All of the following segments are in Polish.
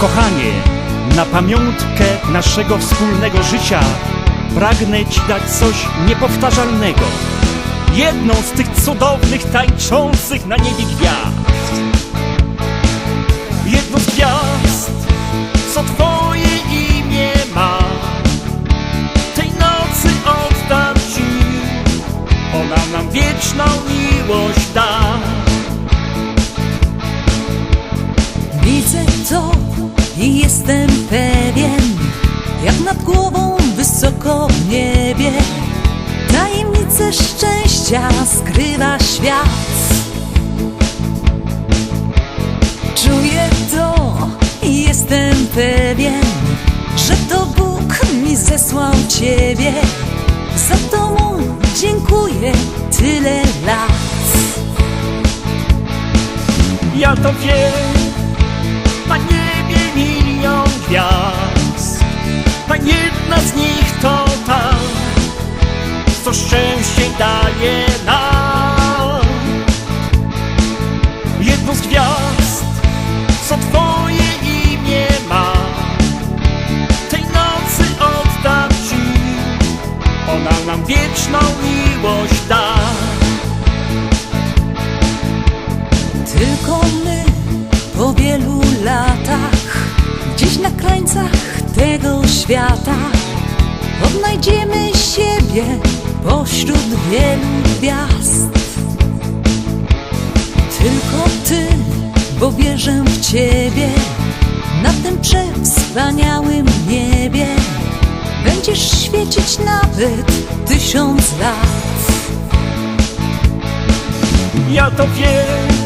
Kochanie, na pamiątkę naszego wspólnego życia pragnę Ci dać coś niepowtarzalnego. Jedną z tych cudownych, tańczących na niebie gwiazd. Jestem pewien, jak nad głową wysoko w niebie. Tajemnice szczęścia skrywa świat. Czuję to i jestem pewien, że to Bóg mi zesłał Ciebie. Za to Mu dziękuję tyle lat. Ja to wiem, milion gwiazd, a jedna z nich to ta, co szczęście daje nam. Jedną z gwiazd, co Twoje imię ma, tej nocy oddam Ci, ona nam wieczną miłość świata, odnajdziemy siebie pośród wielu gwiazd. Tylko ty, bo wierzę w ciebie, na tym przewspaniałym niebie będziesz świecić nawet tysiąc lat. Ja to wiem,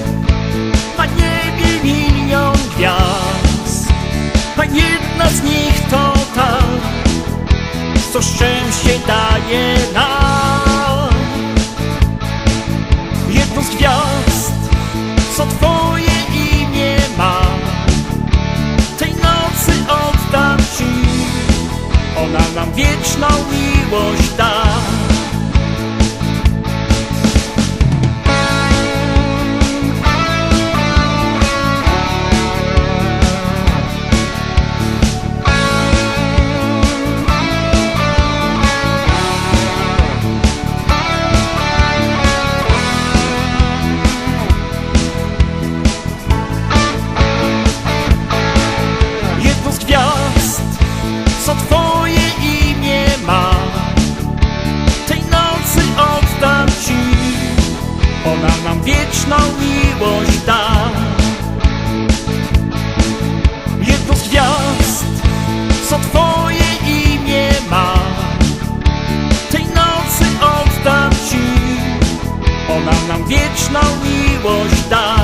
na niebie milion gwiazd, a jedna z nich co szczęście daje nam. Jedną z gwiazd, co Twoje imię ma, tej nocy oddam Ci, ona nam wieczną miłość da. Ona nam wieczną miłość da. Jedną z gwiazd, co Twoje imię ma. Tej nocy oddam Ci, ona nam wieczną miłość da.